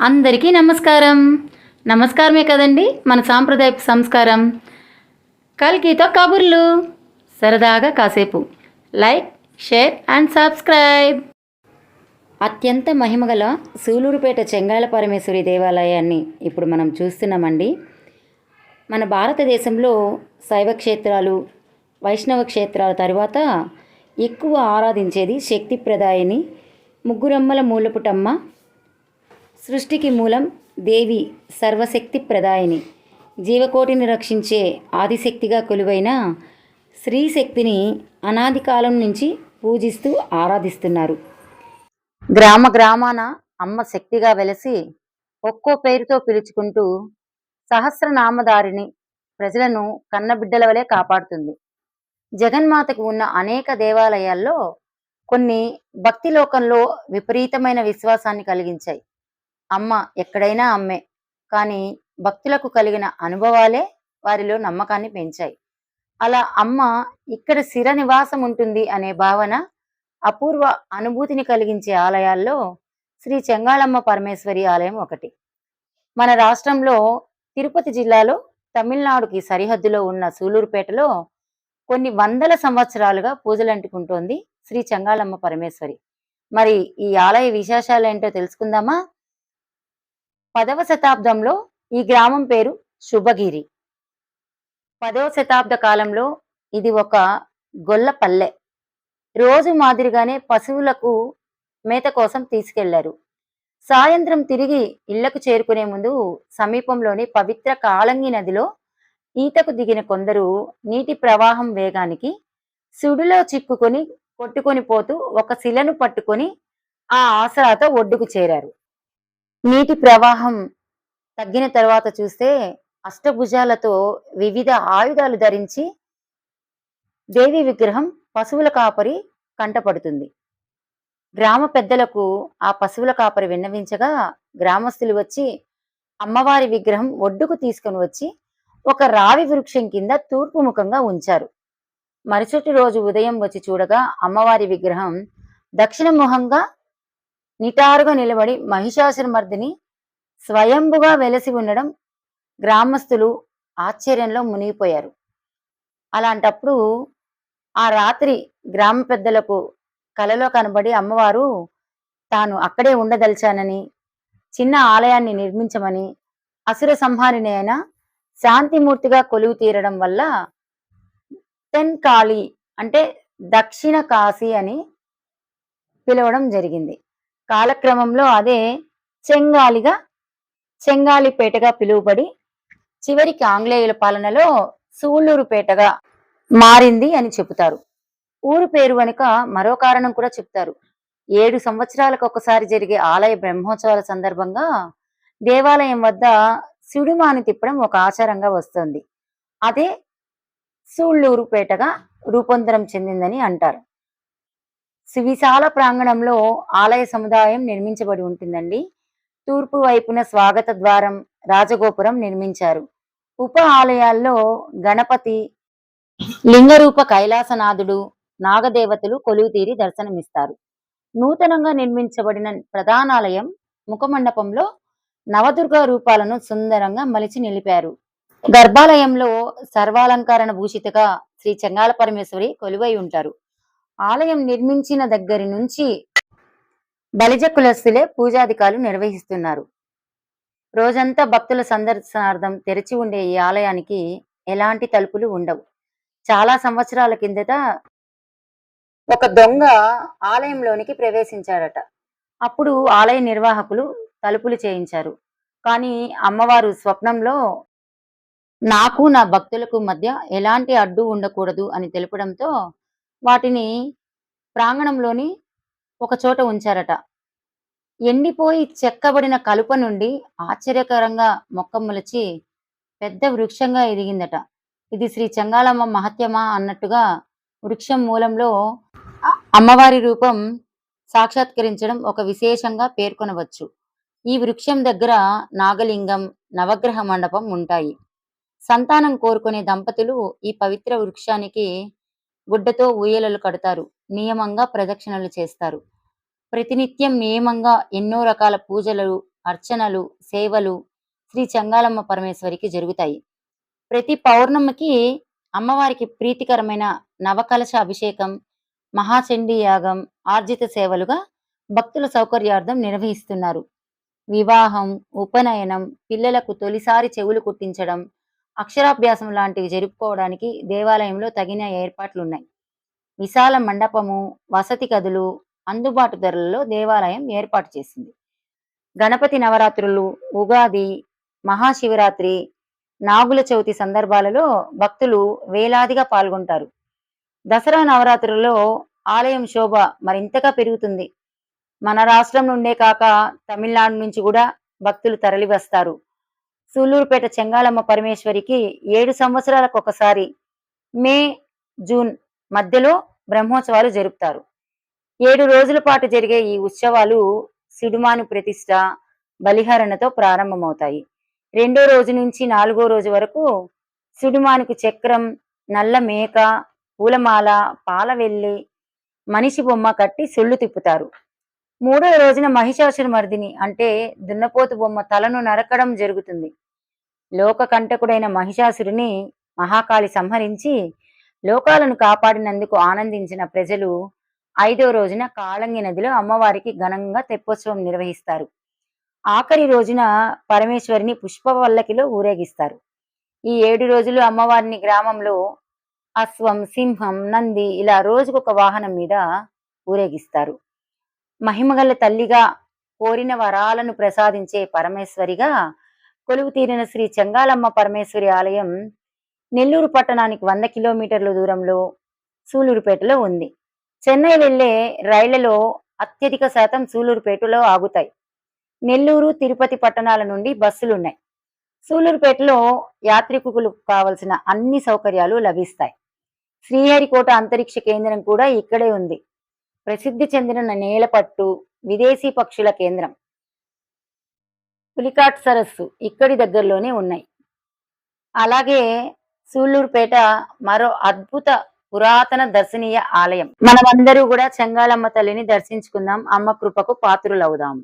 అందరికీ నమస్కారం. నమస్కారమే కదండి మన సాంప్రదాయపు సంస్కారం. కల్కితో కబుర్లు సరదాగా కాసేపు. Like share and subscribe. అత్యంత మహిమగల సూలూరుపేట చెంగాళ పరమేశ్వరి దేవాలయాన్ని ఇప్పుడు మనం చూస్తున్నామండి. మన భారతదేశంలో శైవ క్షేత్రాలు వైష్ణవ క్షేత్రాల తర్వాత ఎక్కువ ఆరాధించేది శక్తి ప్రదాయిని ముగ్గురమ్మల మూలపుటమ్మ సృష్టికి మూలం దేవి సర్వశక్తి ప్రదాయిని జీవకోటిని రక్షించే ఆదిశక్తిగా కొలువైన స్త్రీశక్తిని అనాది కాలం నుంచి పూజిస్తూ ఆరాధిస్తున్నారు. గ్రామ గ్రామాన అమ్మ శక్తిగా వెలసి ఒక్కో పేరుతో పిలుచుకుంటూ సహస్రనామధారిని ప్రజలను కన్నబిడ్డల వలె కాపాడుతుంది. జగన్మాతకు ఉన్న అనేక దేవాలయాల్లో కొన్ని భక్తి లోకంలో విపరీతమైన విశ్వాసాన్ని కలిగించాయి. అమ్మ ఎక్కడైనా అమ్మే. కానీ భక్తులకు కలిగిన అనుభవాలే వారిలో నమ్మకాన్ని పెంచాయి. అలా అమ్మ ఇక్కడ స్థిర నివాసం ఉంటుంది అనే భావన అపూర్వ అనుభూతిని కలిగించే ఆలయాల్లో శ్రీ చెంగాళమ్మ పరమేశ్వరి ఆలయం ఒకటి. మన రాష్ట్రంలో తిరుపతి జిల్లాలో తమిళనాడుకి సరిహద్దులో ఉన్న సూలూరుపేటలో కొన్ని వందల సంవత్సరాలుగా పూజలంటుకుంటోంది శ్రీ చెంగాళమ్మ పరమేశ్వరి. మరి ఈ ఆలయ విశేషాలు ఏంటో తెలుసుకుందామా? పదవ శతాబ్దంలో ఈ గ్రామం పేరు శుభగిరి. పదవ శతాబ్ద కాలంలో ఇది ఒక గొల్ల పల్లె. రోజు మాదిరిగానే పశువులకు మేత కోసం తీసుకెళ్ళారు. సాయంత్రం తిరిగి ఇళ్ళకు చేరుకునే ముందు సమీపంలోని పవిత్ర కాళంగి నదిలో ఈతకు దిగిన కొందరు నీటి ప్రవాహం వేగానికి సుడిలో చిక్కుకొని కొట్టుకొని పోతూ ఒక శిలను పట్టుకొని ఆ ఆసరాతో ఒడ్డుకు చేరారు. నీటి ప్రవాహం తగ్గిన తర్వాత చూస్తే అష్టభుజాలతో వివిధ ఆయుధాలు ధరించి దేవి విగ్రహం పశువుల కాపరి కంటపడుతుంది. గ్రామ పెద్దలకు ఆ పశువుల కాపరి విన్నవించగా గ్రామస్తులు వచ్చి అమ్మవారి విగ్రహం ఒడ్డుకు తీసుకొని వచ్చి ఒక రావి వృక్షం కింద తూర్పు ముఖంగా ఉంచారు. మరుసటి రోజు ఉదయం వచ్చి చూడగా అమ్మవారి విగ్రహం దక్షిణ ముఖంగా నిటారుగా నిలబడి మహిషాసురమర్దిని స్వయంభుగా వెలసి ఉండడం గ్రామస్తులు ఆశ్చర్యంలో మునిగిపోయారు. అలాంటప్పుడు ఆ రాత్రి గ్రామ పెద్దలకు కలలో కనబడి అమ్మవారు తాను అక్కడే ఉండదలిచానని చిన్న ఆలయాన్ని నిర్మించమని అసుర సంహారిణి అయిన శాంతిమూర్తిగా కొలువు తీరడం వల్ల తెన్ కాళీ అంటే దక్షిణ కాశీ అని పిలవడం జరిగింది. కాలక్రమంలో అదే చెంగాలిగా చెంగాలిపేటగా పిలువబడి చివరికి ఆంగ్లేయుల పాలనలో సూళ్ళూరుపేటగా మారింది అని చెబుతారు. ఊరు పేరు వెనుక మరో కారణం కూడా చెప్తారు ఏడు సంవత్సరాలకు ఒకసారి జరిగే ఆలయ బ్రహ్మోత్సవాల సందర్భంగా దేవాలయం వద్ద సిడిమాని తిప్పడం ఒక ఆచారంగా వస్తుంది. అదే సూళ్ళూరుపేటగా రూపాంతరం చెందిందని అంటారు. సువిశాల ప్రాంగణంలో ఆలయ సముదాయం నిర్మించబడి ఉంటుందండి. తూర్పు వైపున స్వాగత ద్వారం రాజగోపురం నిర్మించారు. ఉప ఆలయాల్లో గణపతి లింగరూప కైలాసనాథుడు నాగదేవతలు కొలువు తీరి దర్శనమిస్తారు. నూతనంగా నిర్మించబడిన ప్రధానాలయం ముఖమండపంలో నవదుర్గ రూపాలను సుందరంగా మలిచి నిలిపారు. గర్భాలయంలో సర్వాలంకరణ భూషితగా శ్రీ చెంగాల పరమేశ్వరి కొలువై ఉంటారు. ఆలయం నిర్మించిన దగ్గరి నుంచి బలిజ కులస్తులే పూజాధికారులు నిర్వహిస్తున్నారు. రోజంతా భక్తుల సందర్శనార్థం తెరిచి ఉండే ఈ ఆలయానికి ఎలాంటి తలుపులు ఉండవు. చాలా సంవత్సరాల కిందట ఒక దొంగ ఆలయంలోనికి ప్రవేశించాడట. అప్పుడు ఆలయ నిర్వాహకులు తలుపులు చేయించారు. కానీ అమ్మవారు స్వప్నంలో నాకు నా భక్తులకు మధ్య ఎలాంటి అడ్డు ఉండకూడదు అని తెలపడంతో వాటిని ప్రాంగణంలోని ఒక చోట ఉంచారట. ఎండిపోయి చెక్కబడిన కలుప నుండి ఆశ్చర్యకరంగా మొక్క మొలిచి పెద్ద వృక్షంగా ఎదిగిందట. ఇది శ్రీ చెంగాళమ్మ మహత్యమా అన్నట్టుగా వృక్షం మూలంలో అమ్మవారి రూపం సాక్షాత్కరించడం ఒక విశేషంగా పేర్కొనవచ్చు. ఈ వృక్షం దగ్గర నాగలింగం నవగ్రహ మండపం ఉంటాయి. సంతానం కోరుకునే దంపతులు ఈ పవిత్ర వృక్షానికి గుడ్డతో ఊయలలు కడతారు. నియమంగా ప్రదక్షిణలు చేస్తారు. ప్రతినిత్యం నియమంగా ఎన్నో రకాల పూజలు అర్చనలు సేవలు శ్రీ చంగాలమ్మ పరమేశ్వరికి జరుగుతాయి. ప్రతి పౌర్ణమికి అమ్మవారికి ప్రీతికరమైన నవకలశ అభిషేకం మహాచండీ యాగం ఆర్జిత సేవలుగా భక్తుల సౌకర్యార్థం నిర్వహిస్తున్నారు. వివాహం ఉపనయనం పిల్లలకు తొలిసారి చెవులు కుట్టించడం అక్షరాభ్యాసం లాంటివి జరుపుకోవడానికి దేవాలయంలో తగిన ఏర్పాట్లున్నాయి. విశాల మండపము వసతి గదులు అందుబాటు ధరలలో దేవాలయం ఏర్పాటు చేసింది. గణపతి నవరాత్రులు ఉగాది మహాశివరాత్రి నాగుల చవితి సందర్భాలలో భక్తులు వేలాదిగా పాల్గొంటారు. దసరా నవరాత్రులలో ఆలయం శోభ మరింతగా పెరుగుతుంది. మన రాష్ట్రం నుండే కాక తమిళనాడు నుంచి కూడా భక్తులు తరలివస్తారు. సూలూరుపేట చెంగాళమ్మ పరమేశ్వరికి ఏడు సంవత్సరాలకు ఒకసారి మే జూన్ మధ్యలో బ్రహ్మోత్సవాలు జరుపుతారు. ఏడు రోజుల పాటు జరిగే ఈ ఉత్సవాలు సిడుమాను ప్రతిష్ట బలిహరణతో ప్రారంభమవుతాయి. రెండో రోజు నుంచి నాలుగో రోజు వరకు సిడుమానుకు చక్రం నల్ల మేక పూలమాల పాలవెల్లి మనిషి బొమ్మ కట్టి సుళ్ళు తిప్పుతారు. మూడో రోజున మహిషాసుర మర్దిని అంటే దున్నపోతు బొమ్మ తలను నరకడం జరుగుతుంది. లోకకంటకుడైన మహిషాసురుని మహాకాళి సంహరించి లోకాలను కాపాడినందుకు ఆనందించిన ప్రజలు ఐదో రోజున కాళంగి నదిలో అమ్మవారికి ఘనంగా తెప్పోత్సవం నిర్వహిస్తారు. ఆఖరి రోజున పరమేశ్వరిని పుష్పవల్లకిలో ఊరేగిస్తారు. ఈ ఏడు రోజులు అమ్మవారిని గ్రామంలో అశ్వం సింహం నంది ఇలా రోజుకొక వాహనం మీద ఊరేగిస్తారు. మహిమగల తల్లిగా కోరిన వరాలను ప్రసాదించే పరమేశ్వరిగా కొలువు తీరిన శ్రీ చెంగాలమ్మ పరమేశ్వరి ఆలయం నెల్లూరు పట్టణానికి వంద కిలోమీటర్ల దూరంలో సూలూరుపేటలో ఉంది. చెన్నై వెళ్ళే రైళ్ళలో అత్యధిక శాతం సూలూరుపేటలో ఆగుతాయి. నెల్లూరు తిరుపతి పట్టణాల నుండి బస్సులున్నాయి. సూలూరుపేటలో యాత్రికులకు కావలసిన అన్ని సౌకర్యాలు లభిస్తాయి. శ్రీహరికోట అంతరిక్ష కేంద్రం కూడా ఇక్కడే ఉంది. ప్రసిద్ధి చెందిన నేలపట్టు విదేశీ పక్షుల కేంద్రం. పులికాట్ సరస్సు ఇక్కడి దగ్గరలోనే ఉన్నాయి. అలాగే సూళ్ళూరుపేట మరో అద్భుత పురాతన దర్శనీయ ఆలయం. మనమందరూ కూడా చెంగాళమ్మ తల్లిని దర్శించుకుందాం. అమ్మ కృపకు పాత్రులవుదాము